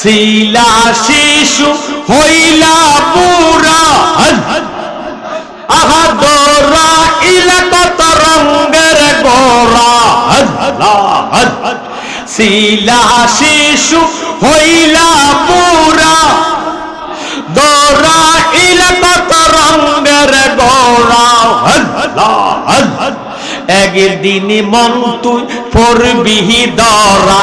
শিলা শিশু হইলা পুরা আহা দোরা ইলা কত রঙ্গের গোরা শিলা শিশু হইলা পুরা দোরা ইলা কত রঙ্গের গোরা একদিনে মন তুই ফরবিহি দরা,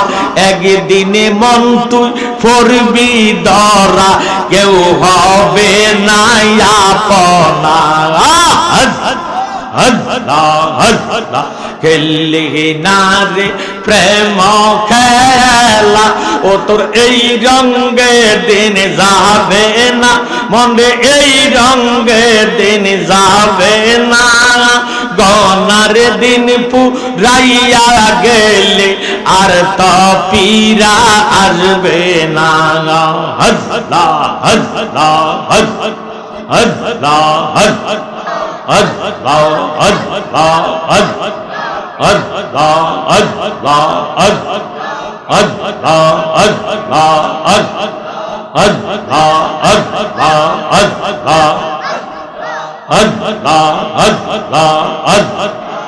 একদিনে মন তুই ফরবি দরা, কেউ হবে না আপনা। খেললি না রে প্রেম খেলা, ও তোর এই রঙ্গে দিন যাবে না, মনে এই রঙ্গে দিন গনার দিন পুরাইয়া গেলে আর তো পীরা আসবে না। হজলা হজলা হজ হজলা হজ হজলা হজলা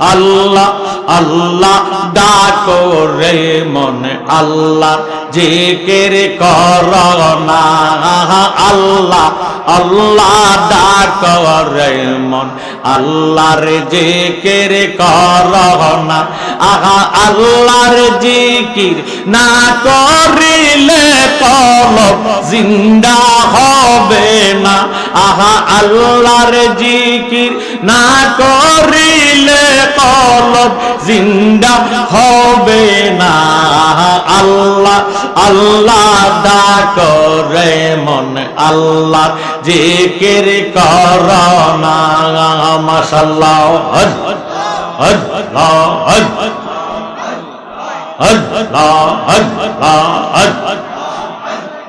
আল্লাহ আল্লাহ ডাকো রে মনে আল্লাহ, জিকির কর না। আল্লাহ আল্লাহ ডাকো রে মন, আল্লাহর জিকির কর না। আহা, আল্লাহর জিকির না করিলে কলব জিন্দা হবে না। আহা, আল্লাহর জিকির না করিলে কলব জিন্দা হবে না। আল্লাহ আল্লাহ ডাক রে মন। আল্লাহ জিকির কর না। হজ হজ।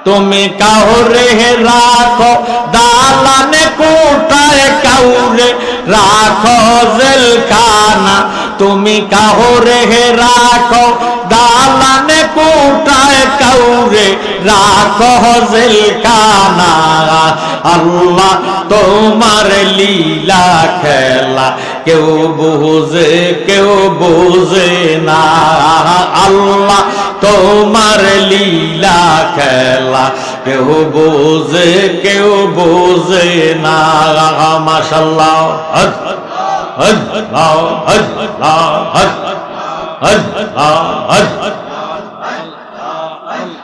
তুমি কাউরে রাখো, দালানে কোটায় কাউরে রাখো জেলখানা। তুমি কাউরে রাখো, দালানে কোটায় কাউরে রাখো জেলখানা। আল্লাহ তোমার লীলা খেলা, কেউ বুঝে কেউ বুঝে না। আল্লাহ তোমার লীলা খেলা কেউ বোঝে কেউ বোঝে না। মাসাল্লাহ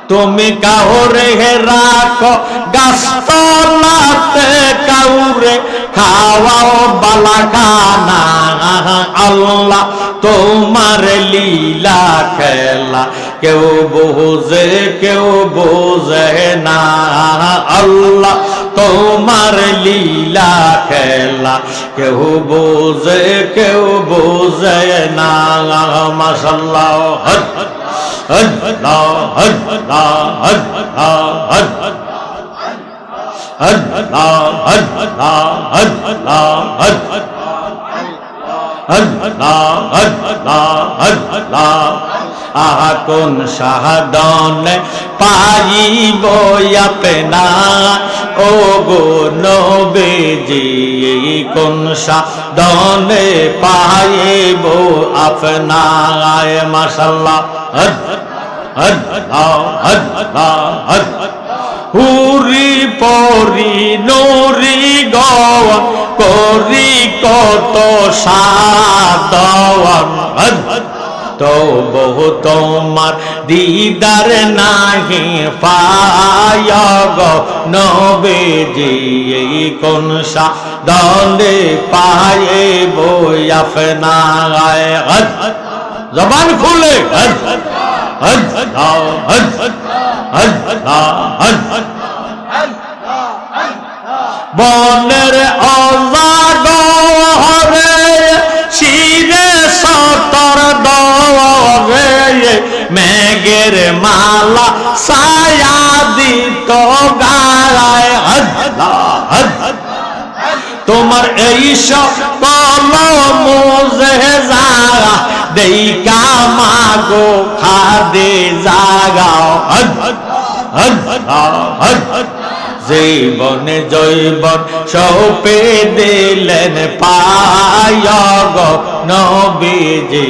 তুমি কাউরে রাখো গাছতলাতে কাউরে খাওয়াও বালা খানা আল্লাহ তোমার লীলা খেলা। কেউ বোঝে কেউ বোঝে না আল্লাহ তোমার লীলা খেলা কেউ বোঝে কেউ বোঝে না মাসাল্লাহ হজ হজ হজ হজ হজ আহা কোন সাহাদন পাইব আপনা ও গো নবেজি, কোন সাধনে পাইব আপনা? মাসাল্লাহ হজ হজ হজ হজ হুরি পরি নরি গওয়ান করি কত সাদওয়ান তো বহু তোমার দিদার নাহি পায় নবেজি এই কোন সাদনে পায়ে বই আফনা হজ জবান খুলে হজ হজ হজ হজ হজ বনের মেঘের মালা সায়া দিত গালায় তোমার এই সকল মোজেজারা দেইকা মাগো খাদে জাগাও। হদ হদ হদ হদ জীবন জৈবন সৌপে দিলেন পায়গ। নবীজি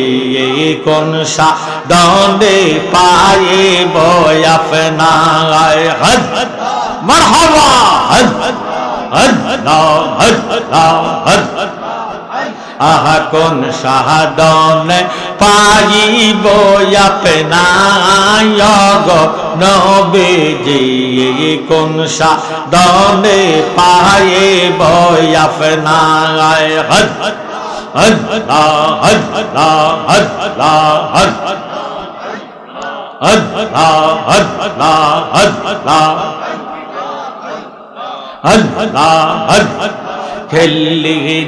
কোন সা দন্দে পায়ে বয়াফনা হজ, মরহবা, হজ হজ হজ হজ। আহা কোন সাহাদন পাইব আপনার? গ নবেজি কোন সাদনে পায়ে বয়াফনা হদ হদ হদ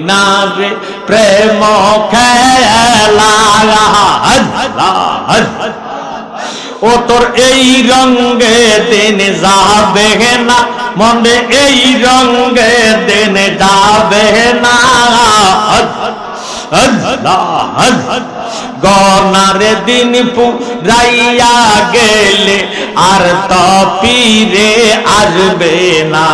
না রে প্রেম খেলা, হদ হদ ও তোর এই রঙ্গে দিন যাবে না। মনে এই রঙ্গে দিন যাবে না। গনারে দিন পুরাইয়া গেলে আর তো পীরে আসবে না।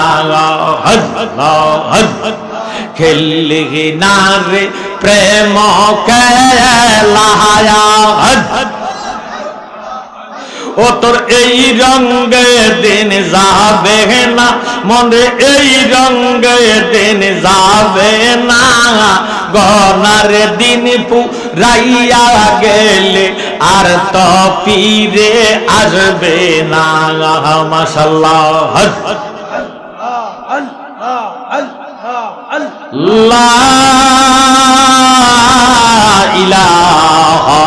খেললে না রে প্রেম কেলায়া ও তোর এই রঙ্গে দিন যাবে না, মনে এই রঙ্গে দিন যাবে না। গনার দিন পুরাইয়া গেলে আর তো পীরে আসবে না। মাসাল্লাহ লা ইলাহা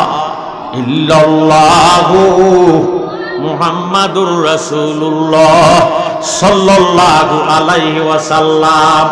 ইল্লাল্লাহু মুহাম্মাদুর রাসূলুল্লাহ সাল্লাল্লাহু আলাই ওয়াসাল্লাম।